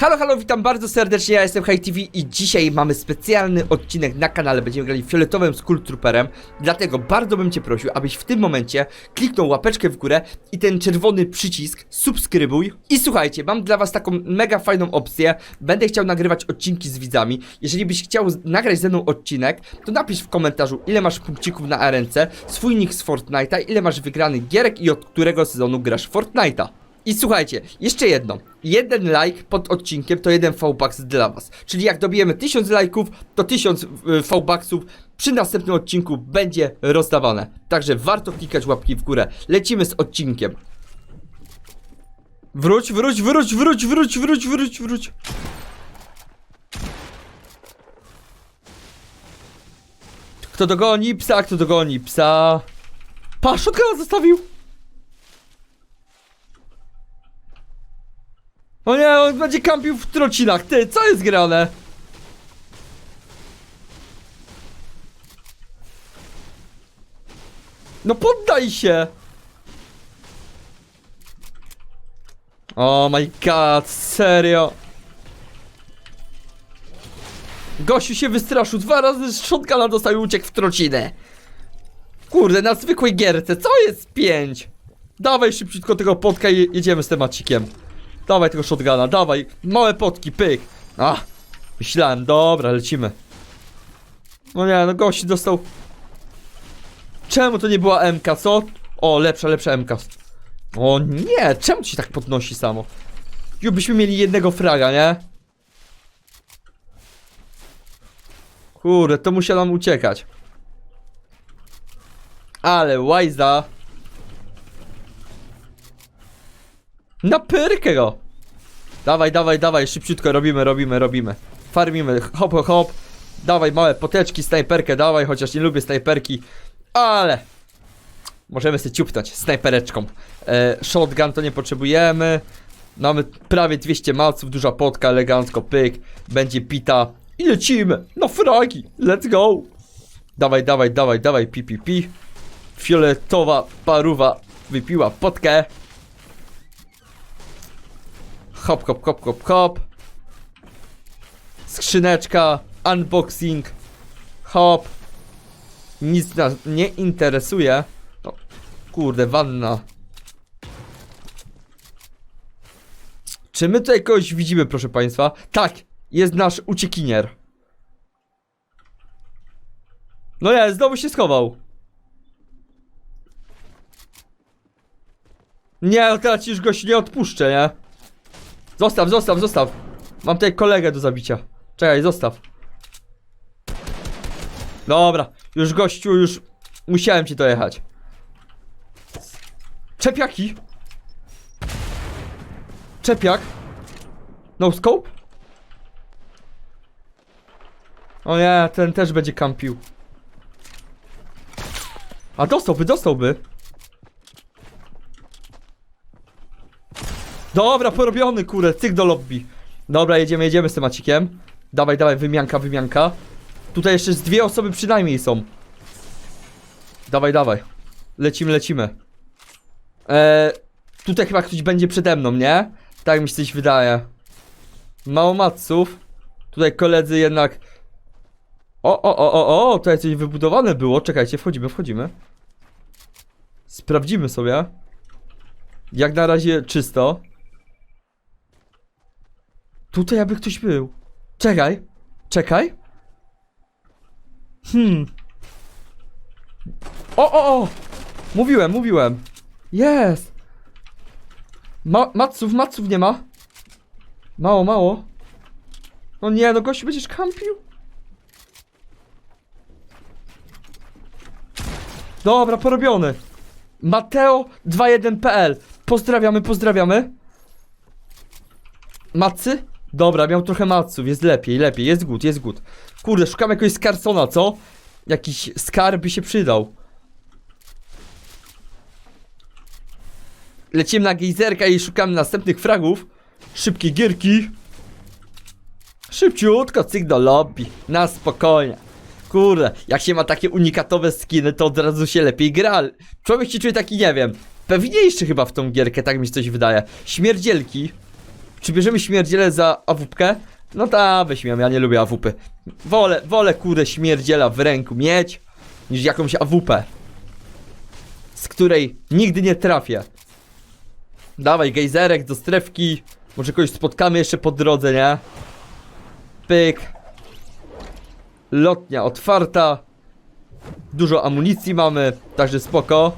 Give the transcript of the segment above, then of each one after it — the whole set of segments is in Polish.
Halo, halo, witam bardzo serdecznie, ja jestem High TV i dzisiaj mamy specjalny odcinek na kanale, będziemy grali fioletowym Skull Trooperem, dlatego bardzo bym Cię prosił, abyś w tym momencie kliknął łapeczkę w górę i ten czerwony przycisk subskrybuj. I słuchajcie, mam dla Was taką mega fajną opcję, będę chciał nagrywać odcinki z widzami, jeżeli byś chciał nagrać ze mną odcinek, to napisz w komentarzu ile masz punkcików na arence, swój nick z Fortnite'a, ile masz wygranych gierek i od którego sezonu grasz Fortnite'a. I słuchajcie, jeszcze jedno. Jeden like pod odcinkiem to jeden V-Bucks dla was. Czyli jak dobijemy 1000 lajków, to 1000 y, V-Bucksów przy następnym odcinku będzie rozdawane. Także warto klikać łapki w górę. Lecimy z odcinkiem. Wróć, wróć, wróć, wróć, wróć, wróć, wróć, wróć. Kto dogoni psa, kto dogoni psa? Pa, shotguna zostawił! O nie, on będzie kampił w trocinach, ty, co jest grane? No poddaj się! Oh my god, serio? Gościu się wystraszył, dwa razy z shotguna dostał i uciekł w trocinę. Kurde, na zwykłej gierce, co jest pięć? Dawaj szybciutko tego potka i jedziemy z temacikiem. Dawaj tego shotguna, dawaj. Małe potki, pyk. A, myślałem, dobra, lecimy. No nie, no gości dostał. Czemu to nie była MK, co? O, lepsza, lepsza MK. O nie, czemu to się tak podnosi samo? Już byśmy mieli jednego fraga, nie? Kurde, to musiał nam uciekać. Ale łajza. Na pyrkę go! Dawaj, dawaj, dawaj, szybciutko robimy, robimy, robimy. Farmimy, hop, hop, hop. Dawaj, małe poteczki, snajperkę, dawaj, chociaż nie lubię snajperki. Ale... Możemy sobie ciupnąć snajpereczką. E, shotgun to nie potrzebujemy. Mamy prawie 200 malców, duża potka, elegancko, pyk. Będzie pita. I lecimy! No fragi! Let's go! Dawaj, dawaj, dawaj, dawaj, pi, pi, pi. Fioletowa paruwa wypiła potkę. Hop, hop, hop, hop, hop. Skrzyneczka, unboxing. Hop. Nic nas nie interesuje. No, kurde, wanna. Czy my tutaj kogoś widzimy, proszę państwa? Tak, jest nasz uciekinier. No nie, znowu się schował. Nie, teraz już nie odpuszczę, nie? Zostaw, zostaw, zostaw. Mam tutaj kolegę do zabicia. Czekaj, zostaw. Dobra, już gościu, już musiałem ci dojechać. Czepiaki. Czepiak. No scope? O nie, ten też będzie kampił. A dostałby, dostałby. Dobra, porobiony, kurde, cyk do lobby. Dobra, jedziemy, jedziemy z temacikiem. Dawaj, dawaj, wymianka, wymianka. Tutaj jeszcze z dwie osoby przynajmniej są. Dawaj, dawaj. Lecimy, lecimy. Eee, tutaj chyba ktoś będzie przede mną, nie? Tak mi się coś wydaje. Mało maców. Tutaj koledzy jednak... O, o, o, o, o, tutaj coś wybudowane było. Czekajcie, wchodzimy, wchodzimy. Sprawdzimy sobie. Jak na razie czysto. Tutaj aby ktoś był. Czekaj. Czekaj. Hmm. O, o, o! Mówiłem, mówiłem. Jest. Ma maców, maców nie ma. Mało, mało. No nie, no gościu będziesz kampił? Dobra, porobiony. Mateo21.pl Pozdrawiamy, pozdrawiamy. Macy? Dobra, miał trochę maców, jest lepiej, lepiej, jest good, jest good. Kurde, szukam jakiegoś skarsona, co? Jakiś skarb by się przydał. Lecimy na gejzerka i szukamy następnych fragów. Szybkie gierki. Szybciutko, cyk do lobby. Na spokojnie. Kurde, jak się ma takie unikatowe skiny, to od razu się lepiej gra. Człowiek się czuje taki, nie wiem, pewniejszy chyba w tą gierkę, tak mi się coś wydaje. Śmierdzielki. Czy bierzemy śmierdziele za awupkę? No ta, weźmiemy, ja nie lubię awupy. Wolę, wolę kurde śmierdziela w ręku mieć, niż jakąś awupę. Z której nigdy nie trafię. Dawaj, gejzerek do strefki. Może kogoś spotkamy jeszcze po drodze, nie? Pyk. Lotnia otwarta. Dużo amunicji mamy, także spoko.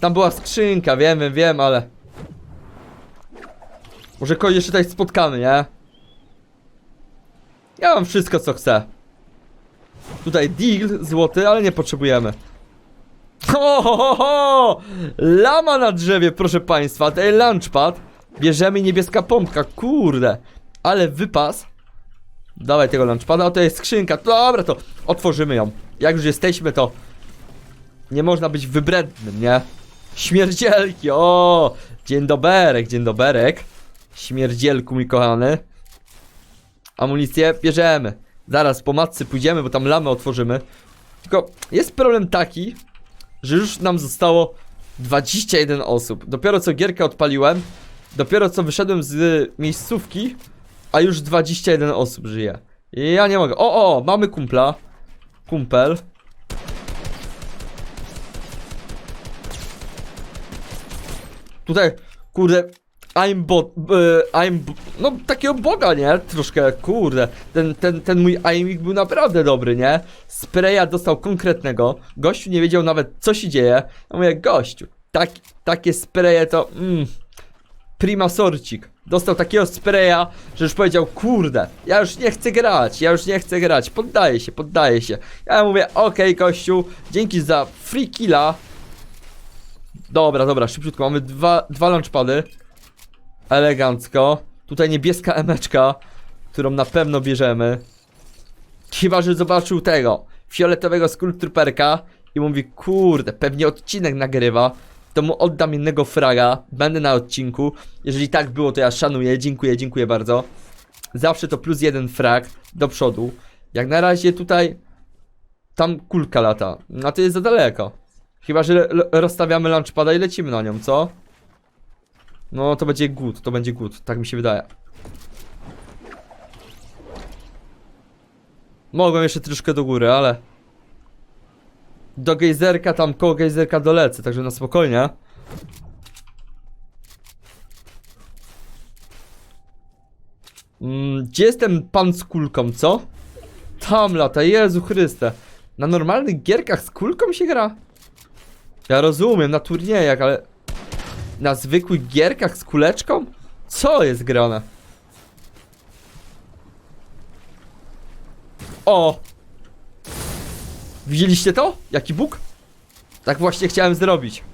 Tam była skrzynka, wiem, wiem, ale... Może kogoś tutaj spotkamy, nie? Ja mam wszystko, co chcę. Tutaj deal złoty, ale nie potrzebujemy. Ho, ho, ho! Lama na drzewie, proszę państwa. Ten lunchpad. Bierzemy niebieska pompka, kurde. Ale wypas. Dawaj tego lunchpada, o to jest skrzynka. Dobra, to otworzymy ją. Jak już jesteśmy, to nie można być wybrednym, nie? Śmierdzielki, o! Dzień doberek, dzień doberek. Śmierdzielku, mój kochany. Amunicję bierzemy. Zaraz po matcy pójdziemy, bo tam lamę otworzymy. Tylko jest problem taki, że już nam zostało 21 osób. Dopiero co gierkę odpaliłem, dopiero co wyszedłem z miejscówki, a już 21 osób żyje. Ja nie mogę. O, o, mamy kumpla. Kumpel. Tutaj, kurde, I'm bot, e, I'm, no takiego boga, nie? Troszkę, kurde, ten, ten, ten mój aimik był naprawdę dobry, nie? Spraya dostał konkretnego, gościu nie wiedział nawet co się dzieje, ja mówię, gościu, tak, takie spraye to, mm, prima sorcik. Dostał takiego spraya, że już powiedział, kurde, ja już nie chcę grać, ja już nie chcę grać, poddaję się, poddaję się. Ja mówię, okej gościu, dzięki za free killa. Dobra, dobra, szybciutko, mamy dwa, dwa launchpady. Elegancko. Tutaj niebieska emeczka, którą na pewno bierzemy. Chyba, że zobaczył tego, fioletowego skulptruperka i mówi, kurde, pewnie odcinek nagrywa, to mu oddam innego fraga, będę na odcinku. Jeżeli tak było, to ja szanuję, dziękuję, dziękuję bardzo. Zawsze to plus jeden frag do przodu. Jak na razie tutaj, tam kulka lata, a to jest za daleko. Chyba, że rozstawiamy launchpada i lecimy na nią, co? No, to będzie good, to będzie good, tak mi się wydaje. Mogłem jeszcze troszkę do góry, ale... Do gejzerka, tam koło gejzerka dolecę, także na spokojnie. Mm, gdzie jest ten pan z kulką, co? Tam lata, Jezu Chryste. Na normalnych gierkach z kulką się gra? Ja rozumiem, na turniejach, ale... Na zwykłych gierkach z kuleczką? Co jest grane? O! Widzieliście to? Jaki bóg? Tak właśnie chciałem zrobić.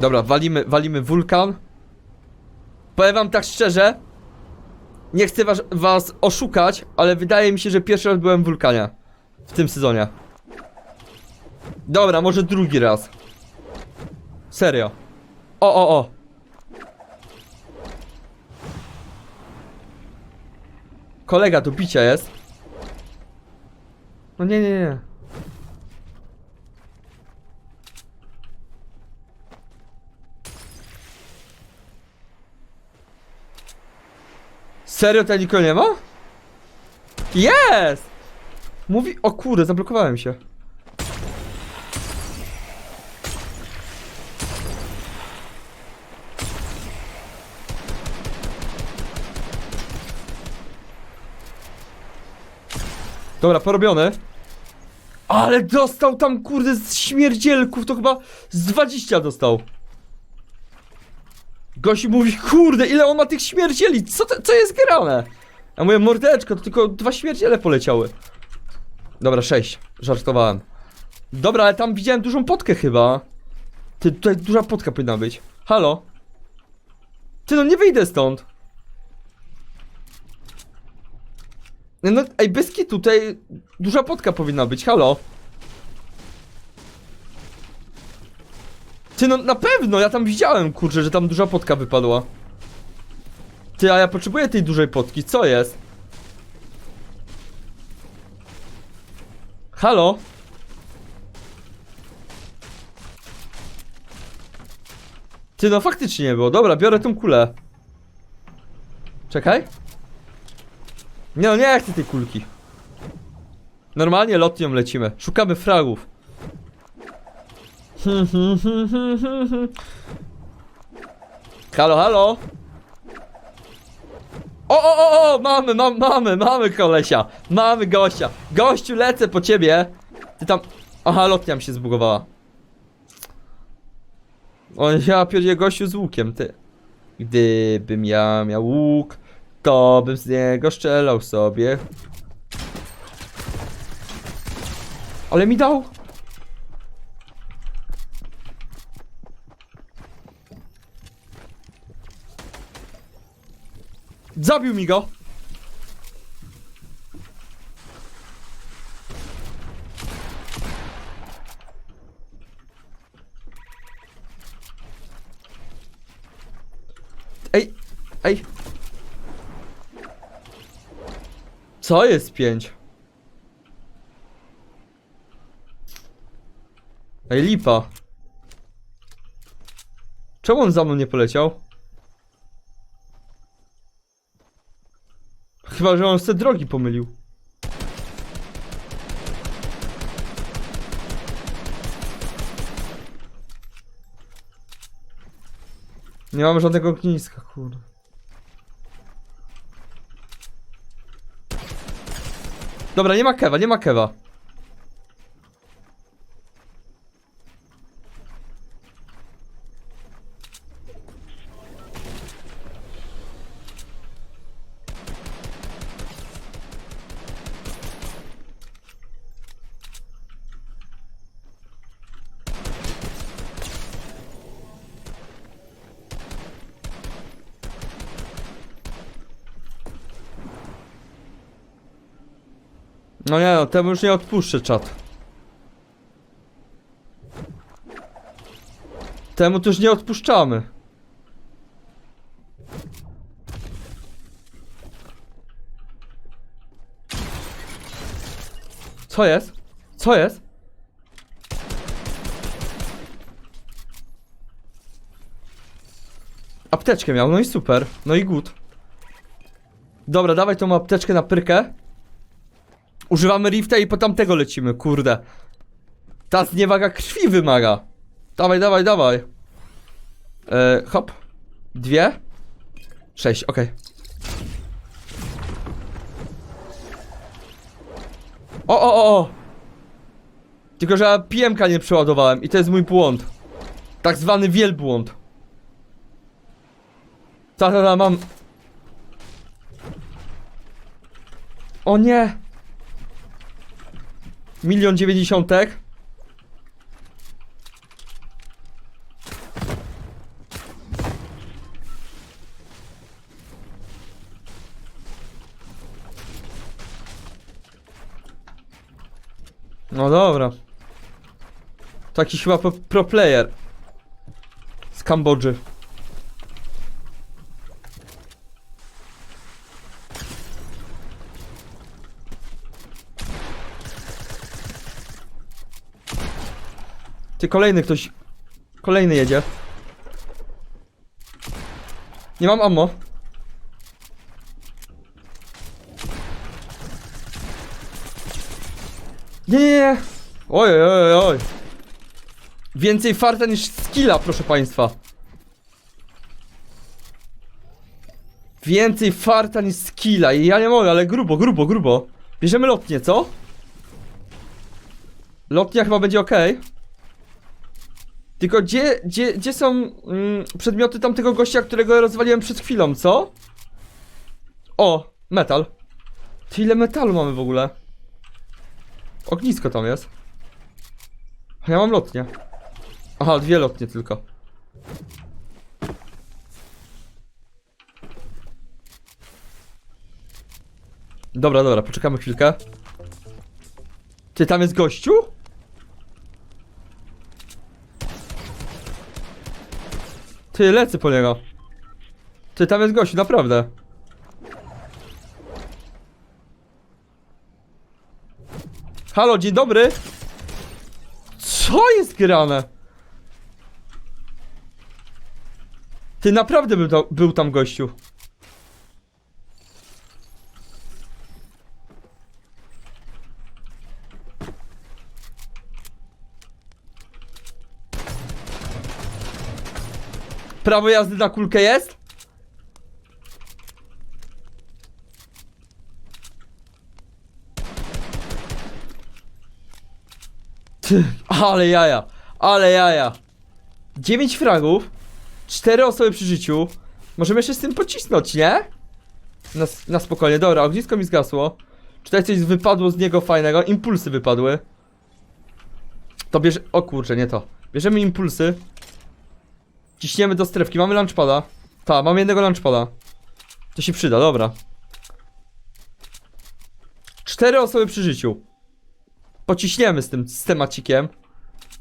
Dobra, walimy, walimy wulkan. Powiem wam tak szczerze. Nie chcę was, was oszukać, ale wydaje mi się, że pierwszy raz byłem w wulkanie. W tym sezonie. Dobra, może drugi raz. Serio. O, o, o. Kolega do bicia jest. No nie, nie, nie. Serio tutaj nikogo nie ma? Jest! Mówi... O kurde, zablokowałem się. Dobra, porobiony. Ale dostał tam, kurde, z śmierdzielków, to chyba z 20 dostał. Gość mówi, kurde, ile on ma tych śmierdzieli, co, to, co jest grane? Ja mówię, mordeczko, to tylko dwa śmierdziele poleciały. Dobra, sześć, żartowałem. Dobra, ale tam widziałem dużą potkę chyba. Ty, tutaj duża potka powinna być. Halo? Ty, no nie wyjdę stąd. No, ej, bez kitu, tutaj duża potka powinna być, halo? Ty no na pewno, ja tam widziałem kurczę, że tam duża potka wypadła. Ty, a ja potrzebuję tej dużej potki, co jest? Halo? Ty no faktycznie nie było, dobra biorę tą kulę. Czekaj. Nie no nie chcę tej kulki. Normalnie lotnią lecimy, szukamy fragów. Halo, halo. O, o, o, o, mamy, mam, mamy, mamy kolesia. Mamy gościa. Gościu, lecę po ciebie. Ty tam... Aha, lotnia mi się zbugowała. O, ja pierdzie gościu z łukiem, ty. Gdybym ja miał łuk, to bym z niego strzelał sobie. Ale mi dał. Zabił mi go. Ej, ej. Co jest pięć? Ej, lipa. Czemu on za mną nie poleciał? Chyba, że on sobie drogi pomylił. Nie mamy żadnego ogniska, kurde. Dobra, nie ma kewa, nie ma kewa. No nie no, temu już nie odpuszczę czat. Temu już nie odpuszczamy. Co jest? Co jest? Apteczkę miał, no i super. No i good. Dobra, dawaj tą apteczkę na pyrkę. Używamy rifta i po tamtego lecimy, kurde. Ta zniewaga krwi wymaga. Dawaj, dawaj, dawaj. E, hop. Dwie. Sześć, okej. O, o, o, o. Tylko, że ja PMK nie przeładowałem i to jest mój błąd. Tak zwany wielbłąd. Ta, ta, ta, mam... O nie! Milion dziewięćdziesiątek. No dobra. Taki chyba pro, player. Z Kambodży. Kolejny ktoś. Kolejny jedzie. Nie mam ammo. Nie, nie, nie. Oj, oj, oj. Więcej farta niż skilla, proszę państwa. Więcej farta niż skilla. I ja nie mogę, ale grubo, grubo, grubo. Bierzemy lotnię, co? Lotnia chyba będzie ok. Tylko gdzie, gdzie, gdzie są mm, przedmioty tamtego gościa, którego rozwaliłem przed chwilą, co? O, metal. Ty ile metalu mamy w ogóle? Ognisko tam jest. A ja mam lotnię. Aha, dwie lotnie tylko. Dobra, dobra, poczekamy chwilkę. Ty, tam jest gościu? Ty, lecę po niego. Ty, tam jest gościu, naprawdę. Halo, dzień dobry. Co jest grane? Ty naprawdę był, był tam gościu. Prawo jazdy na kulkę jest? Ty, ale jaja, ale jaja. 9 fragów, 4 osoby przy życiu. Możemy jeszcze z tym pocisnąć, nie? Na, na spokojnie, dobra, ognisko mi zgasło. Czy tutaj coś wypadło z niego fajnego? Impulsy wypadły. To bierze... O kurczę, nie to. Bierzemy impulsy. Ciśniemy do strefki. Mamy lunchpada. Ta, mamy jednego lunchpada. To się przyda, dobra. Cztery osoby przy życiu. Pociśniemy z tym, z temacikiem.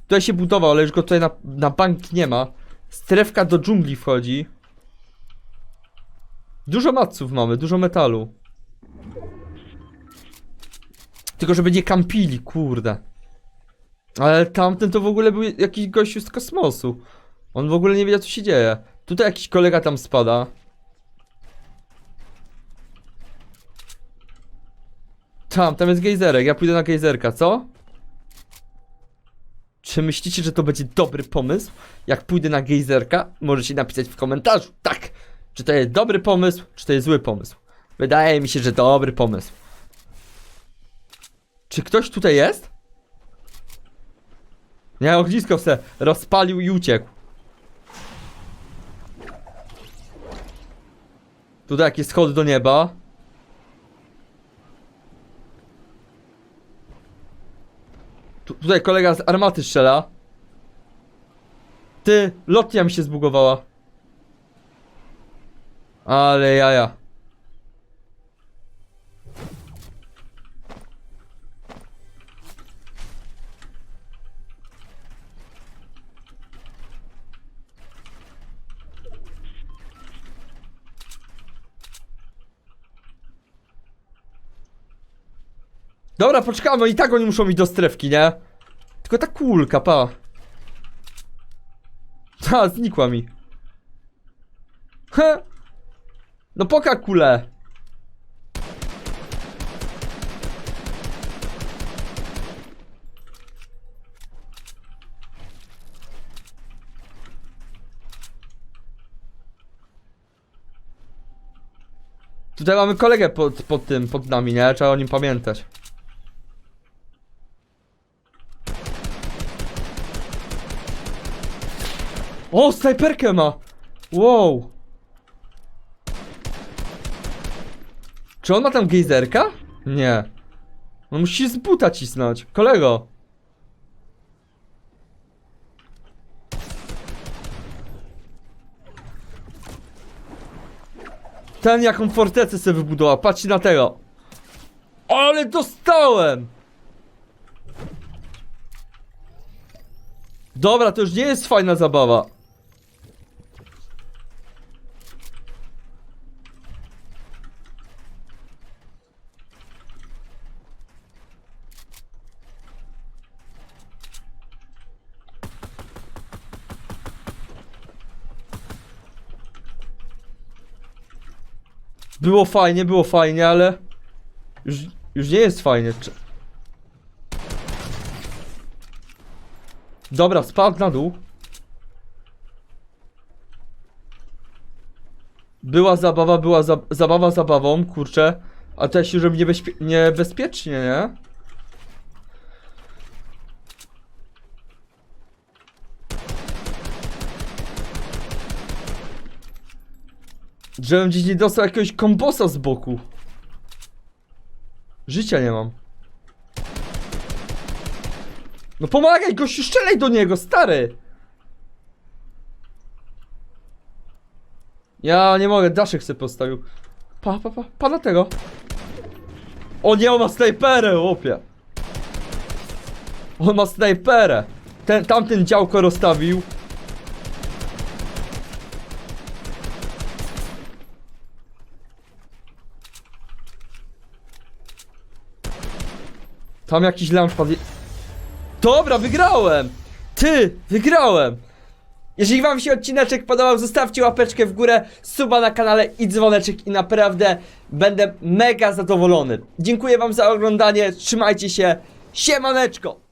Tutaj się budował, ale już go tutaj na, na bank nie ma. Strefka do dżungli wchodzi. Dużo matców mamy, dużo metalu. Tylko żeby nie kampili, kurde. Ale tamten to w ogóle był jakiś gościu z kosmosu. On w ogóle nie wiedział co się dzieje. Tutaj jakiś kolega tam spada. Tam, tam jest gejzerek, ja pójdę na gejzerka, co? Czy myślicie, że to będzie dobry pomysł? Jak pójdę na gejzerka, możecie napisać w komentarzu. Tak! Czy to jest dobry pomysł, czy to jest zły pomysł? Wydaje mi się, że dobry pomysł. Czy ktoś tutaj jest? Nie, ognisko se rozpalił i uciekł. Tutaj jakieś schody do nieba. Tu, tutaj kolega z armaty strzela. Ty, lotnia mi się zbugowała. Ale jaja. Dobra, poczekamy, i tak oni muszą iść do strefki, nie? Tylko ta kulka, pa. Ha, znikła mi. He. No poka kulę. Tutaj mamy kolegę pod, pod tym, pod nami, nie? Trzeba o nim pamiętać. O, snajperkę ma! Wow! Czy on ma tam gejzerka? Nie. On musi z buta cisnąć. Kolego! Ten jaką fortecę sobie wybudował, patrzcie na tego. Ale dostałem! Dobra, to już nie jest fajna zabawa. Było fajnie, było fajnie, ale już, już nie jest fajnie. Dobra, spadł na dół. Była zabawa, była za zabawa zabawą, kurczę. A teraz się robi niebezpie niebezpiecznie, nie? Żebym gdzieś nie dostał jakiegoś kombosa z boku. Życia nie mam. No pomagaj, gościu, strzelaj do niego, stary! Ja nie mogę, daszek sobie postawił. Pa, pa, pa, pa na tego. O nie, on ma snajperę, łopie. On ma snajperę. Ten, tamten działko rozstawił. Tam jakiś launchpad. Dobra, wygrałem! Ty, wygrałem! Jeżeli wam się odcineczek podobał, zostawcie łapeczkę w górę, suba na kanale i dzwoneczek i naprawdę będę mega zadowolony. Dziękuję wam za oglądanie, trzymajcie się, siemaneczko!